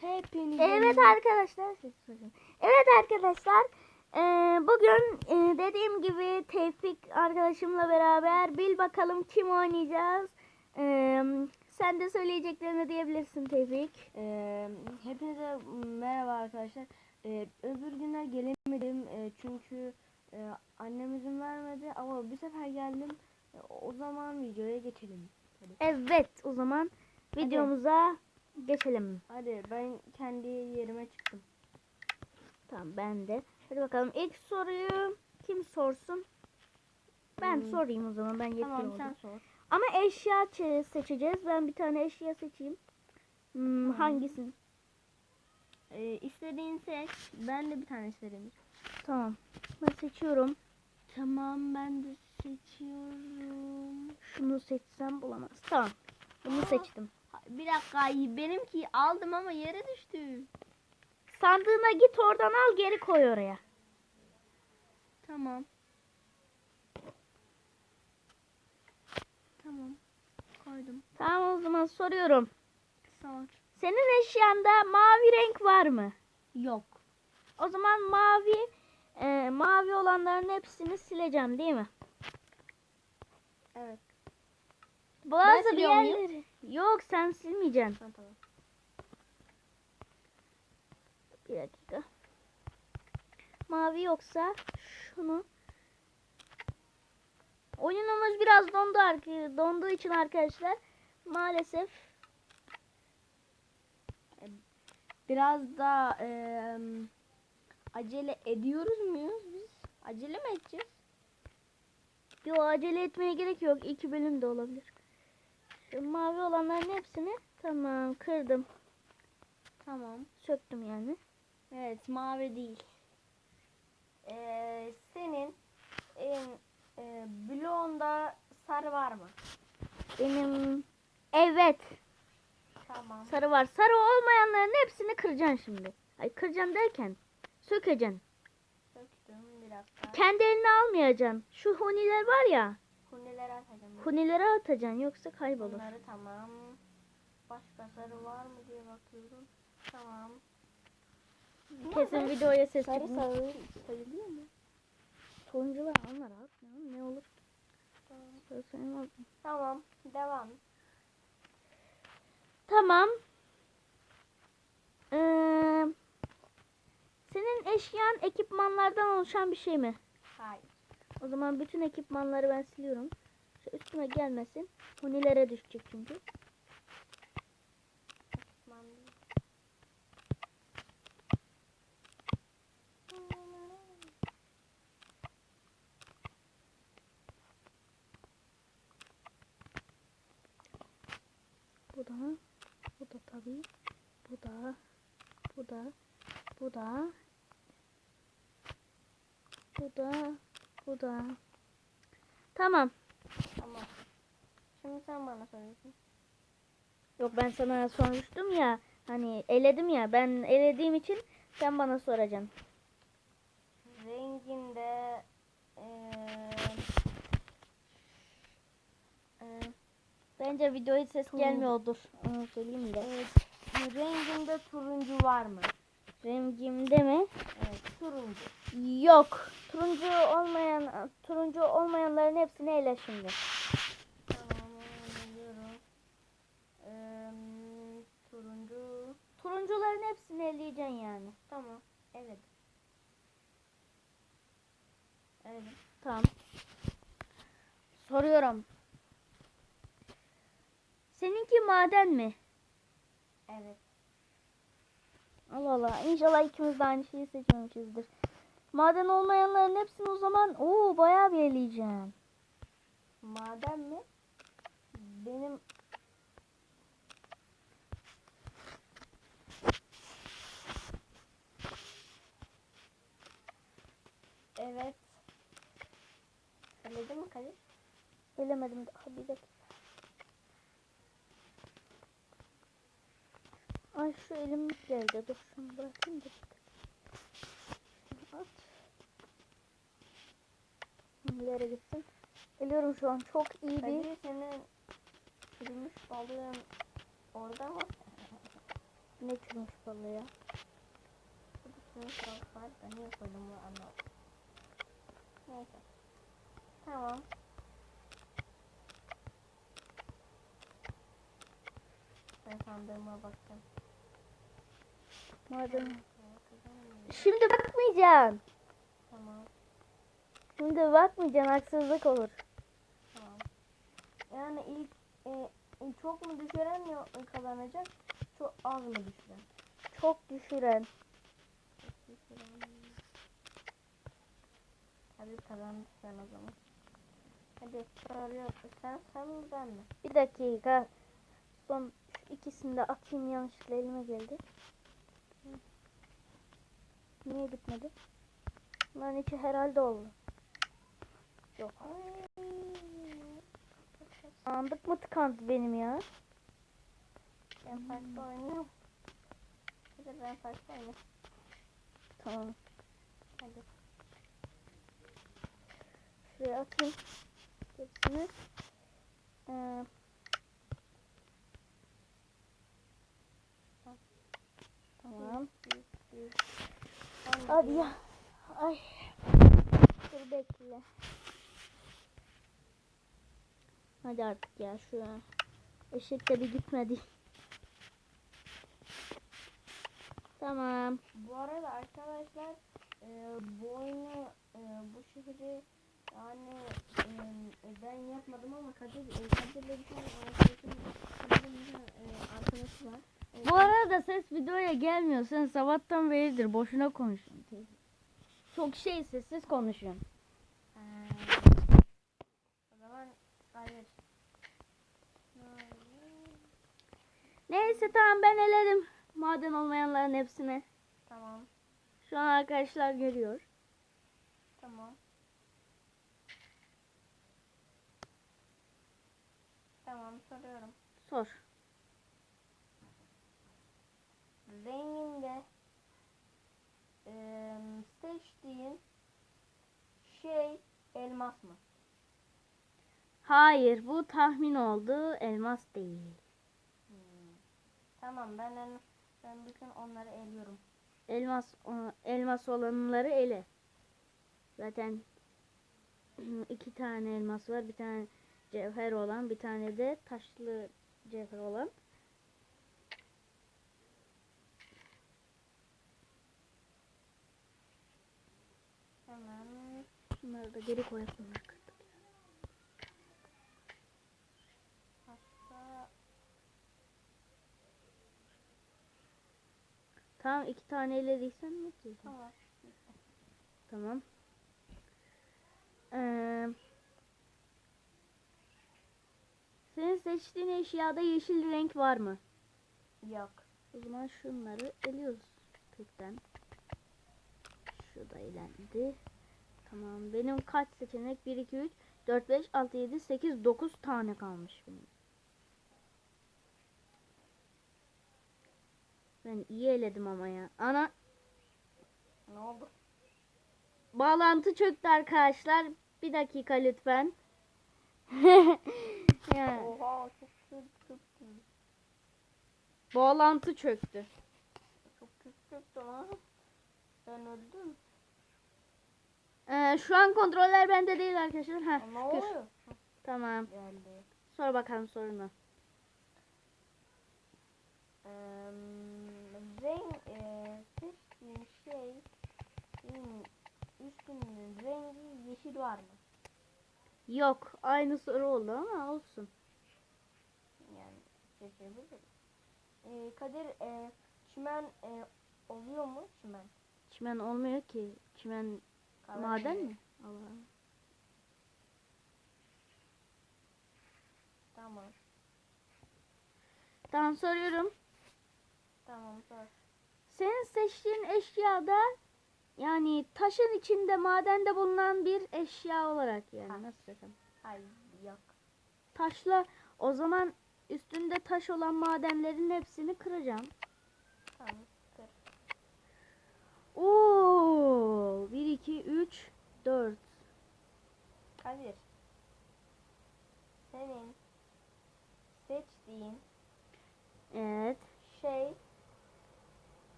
Hepiniz. Evet arkadaşlar. Evet arkadaşlar. eee, bugün eee, dediğim gibi Tevfik arkadaşımla beraber bil bakalım kim oynayacağız. Eee, sen de söyleyeceklerini diyebilirsin Tevfik. Hepinize merhaba arkadaşlar. Öbür günler gelemedim çünkü e, annem izin vermedi ama bir sefer geldim. O zaman videoya geçelim. Hadi. Evet o zaman videomuza geçelim. Hadi ben kendi yerime çıktım. Tamam ben de. Hadi bakalım ilk soruyu kim sorsun? Ben Hmm. sorayım o zaman ben yetkili Tamam oldum. sen sor. Ama eşya çe- seçeceğiz. Ben bir tane eşya seçeyim. Hmm, Tamam. hangisini? Ee, istediğin seç. Ben de bir tane isterim. Tamam. Ben seçiyorum. Tamam ben de seçiyorum. Şunu seçsem bulamaz. Tamam. Bunu Aa. seçtim. Bir dakika benimki aldım ama yere düştü. Sandığına git oradan al geri koy oraya. Tamam. Tamam. Koydum. Tamam o zaman soruyorum. Sor. Senin eşyanda mavi renk var mı? Yok. O zaman mavi e, mavi olanların hepsini sileceğim değil mi? Evet. Bazı bir siliyor muyum? yerleri. Yok sen silmeyeceksin. Ha, tamam. Bir dakika. Mavi yoksa şunu. Oyunumuz biraz dondu donduğu için arkadaşlar maalesef Biraz da eee, acele ediyoruz muyuz biz? Acele mi edeceğiz? yo acele etmeye gerek yok. İki bölüm de olabilir. Mavi olanların hepsini tamam kırdım. Tamam. Söktüm yani. Evet mavi değil. Eee, senin en, eee bloğunda sarı var mı? Benim evet Tamam. sarı var. Sarı olmayanların hepsini kıracaksın şimdi. Ay kıracaksın derken sökeceksin. Söktüm bir dakika. Kendi eline almayacaksın. Şu huniler var ya. Hunneleri atacağım. Hunilere atacaksın yoksa kaybolur. Bunları tamam. Başka sarı var mı diye bakıyorum. Tamam. Kesin videoya ses Sarı çıkmış. sarı sayılıyor mu? Turuncular onlar at. Ne, olur? Tamam. Sarı? Tamam. Devam. Tamam. Ee, senin eşyan ekipmanlardan oluşan bir şey mi? Hayır. O zaman bütün ekipmanları ben siliyorum. Şu üstüme gelmesin. Hunilere düşecek çünkü. Bu da, bu da tabii. Bu da, bu da, bu da, bu da, bu da. Tamam. Tamam. Şimdi sen bana soruyorsun. Yok ben sana sormuştum ya. Hani eledim ya. Ben elediğim için sen bana soracaksın. Renginde eee eee, Bence videoya ses Turuncu. gelmiyordur. Onu söyleyeyim de. evet, renginde turuncu var mı? Rengimde mi? Evet, turuncu. Yok. Turuncu olmayan turuncu olmayanların hepsini ele şimdi. Tamam, biliyorum. Eee turuncu. Turuncuların hepsini eleyeceksin yani. Tamam. Evet. Evet. Tamam. Soruyorum. Seninki maden mi? Evet. Allah Allah. İnşallah ikimiz de aynı şeyi seçmemişizdir. Maden olmayanların hepsini o zaman oo bayağı bir eleyeceğim. Maden mi? Benim Evet. Söyledin mi Kadir? Elemedim daha bir dakika. Ay şu elim geldi. Dur şunu bırakayım da. Şunu at. Nereye gitsin? Eliyorum şu an. Çok iyi bir. Kadir senin çürümüş balığın orada mı? Ne çürümüş balı ya? Sürü tavuk var. Ben niye koydum bunu anlamadım. Neyse. Tamam. Ben sandığıma bakacağım. Madem. Şimdi bakmayacaksın. Şimdi bakmayacaksın haksızlık olur. Tamam. Yani ilk e, çok mu düşüren ya kazanacak? Çok az mı düşüren? Çok düşüren. Düşüren. Hadi kazandık sen o zaman. Hadi soruyor. Sen sen mi ben mi? Bir dakika. Son şu ikisini de atayım yanlışlıkla elime geldi. Niye bitmedi? Bunların içi herhalde oldu. Yok. Ay. Sandık mı tıkandı benim ya? Ben farklı oynuyorum. Hadi ben farklı oynuyorum. Tamam. Hadi. Şuraya atayım. Hepsini. Ee, tamam. Hadi ya. Ay. Dur bekle. Hadi artık ya şu an. Eşek de bir gitmedi. Tamam. Bu arada arkadaşlar e, bu oyunu e, bu şehri yani e, ben yapmadım ama Kadir e, Kadir'le bir tane arkadaşım Kadir'in e, arkadaşı var. E, Bu arada ses videoya gelmiyor. Sen sabahtan beridir boşuna konuşuyorsun. Çok şey sessiz konuşuyorsun. e, o zaman hayır. Neyse tamam ben eledim. Maden olmayanların hepsini. Tamam Şu an arkadaşlar görüyor. tamam. Tamam soruyorum. Sor. renginde eee, seçtiğin şey elmas mı? Hayır bu tahmin oldu. Elmas değil. Tamam ben en- ben bütün onları eliyorum. Elmas elmas olanları ele. Zaten iki tane elmas var. Bir tane cevher olan, bir tane de taşlı cevher olan. Hemen Şunları da geri koyalım. Tamam iki tane elediysen mi ki? tamam. Tamam. Ee, senin seçtiğin eşyada yeşil renk var mı? Yok. O zaman şunları eliyoruz tekten. Şu da elendi. Tamam. Benim kaç seçenek? 1, 2, 3, 4, 5, 6, 7, 8, 9 tane kalmış benim. Ben iyi eledim ama ya. Ana Ne oldu? bağlantı çöktü arkadaşlar. Bir dakika lütfen. ya, Oha çok kötü. bağlantı çöktü. Çok kötü lan. Ben öldüm. Ee, şu an kontroller bende değil arkadaşlar. Ha, Ne oluyor? Tamam. Geldi. Sor bakalım sorunu. Eee, renk eee, seçtiğin şey üstünün rengi yeşil var mı? Yok. Aynı soru oldu ama olsun. Yani seçebiliriz. Eee Kadir eee çimen eee, oluyor mu çimen? Çimen olmuyor ki. Çimen Kahve maden mi? Allah. Tamam. Tamam soruyorum. Tamam sor. Senin seçtiğin eşyada yani taşın içinde madende bulunan bir eşya olarak yani Ha. nasıl desem. Hayır yok. Taşla o zaman üstünde taş olan madenlerin hepsini kıracağım. Tamam. Kır. Oo! 1 2 3 4. Kadir. Senin seçtiğin Evet. şey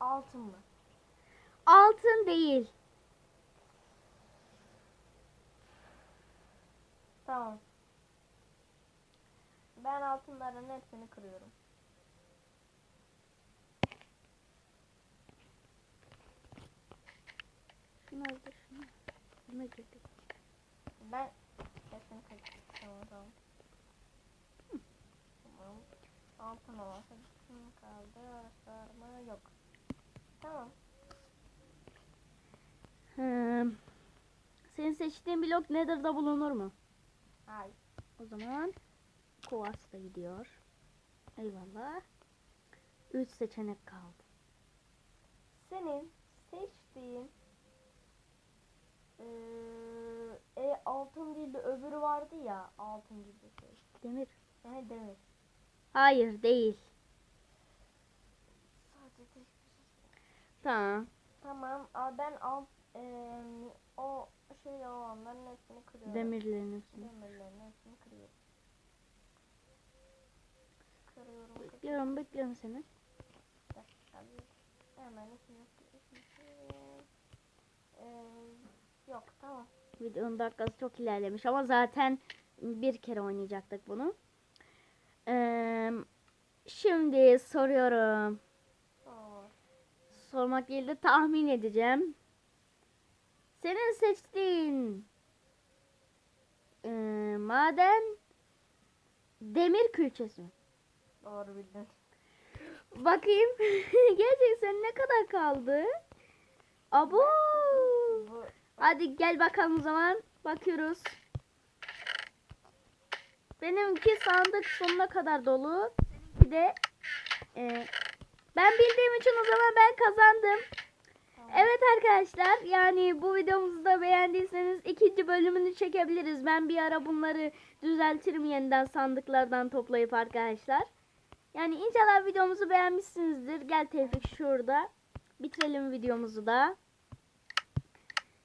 altın mı? Altın değil. Tamam. Ben altınların hepsini kırıyorum. Şunu aldır şunu. Buna girdi. Ben hepsini kırdım. Tamam tamam. Tamam. Altın olmasa kaldı? Araslar Yok. Tamam. Hmm. Senin seçtiğin blok Nether'da bulunur mu? Hayır. O zaman Kovas da gidiyor. Eyvallah. Üç seçenek kaldı. Senin seçtiğin e, altın değil de öbürü vardı ya altın gibi şey. Demir. Yani demir. Hayır değil. Sadece tek bir şey. Tamam. Tamam. Ben alt o şey olanların hepsini kırıyorum. Demirlerin üstüne. Demirlerin hepsini kırıyorum. Kırıyorum. Bekliyorum bekliyorum seni. Hemen hepsini. Eee, yok tamam. Videonun dakikası çok ilerlemiş ama zaten bir kere oynayacaktık bunu. Ee, şimdi soruyorum. Sor. Sormak değil de tahmin edeceğim. Senin seçtiğin ee, maden demir külçesi mi? Doğru bildin. Bakayım. Gerçekten ne kadar kaldı? Abo. Hadi gel bakalım o zaman. Bakıyoruz. Benimki sandık sonuna kadar dolu. Seninki de e, ben bildiğim için o zaman ben kazandım. Evet arkadaşlar yani bu videomuzu da beğendiyseniz ikinci bölümünü çekebiliriz. Ben bir ara bunları düzeltirim yeniden sandıklardan toplayıp arkadaşlar. Yani inşallah videomuzu beğenmişsinizdir. Gel Tevfik şurada. Bitirelim videomuzu da.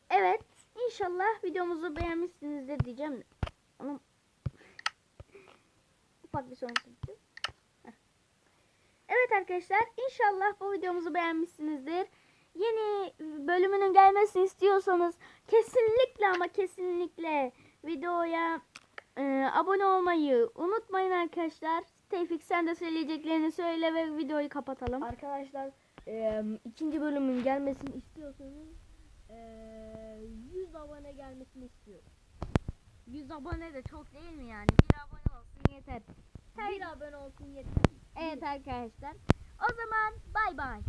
Evet inşallah videomuzu beğenmişsinizdir diyeceğim. Ama ufak bir. Heh. Evet arkadaşlar inşallah bu videomuzu beğenmişsinizdir. Yeni bölümünün gelmesini istiyorsanız kesinlikle ama kesinlikle videoya e, abone olmayı unutmayın arkadaşlar. Tevfik sen de söyleyeceklerini söyle ve videoyu kapatalım. Arkadaşlar eee, ikinci bölümün gelmesini istiyorsanız eee 100 abone gelmesini istiyorum. 100 abone de çok değil mi yani? Bir abone olsun yeter. Bir abone olsun yeter. Evet arkadaşlar. O zaman bay bay.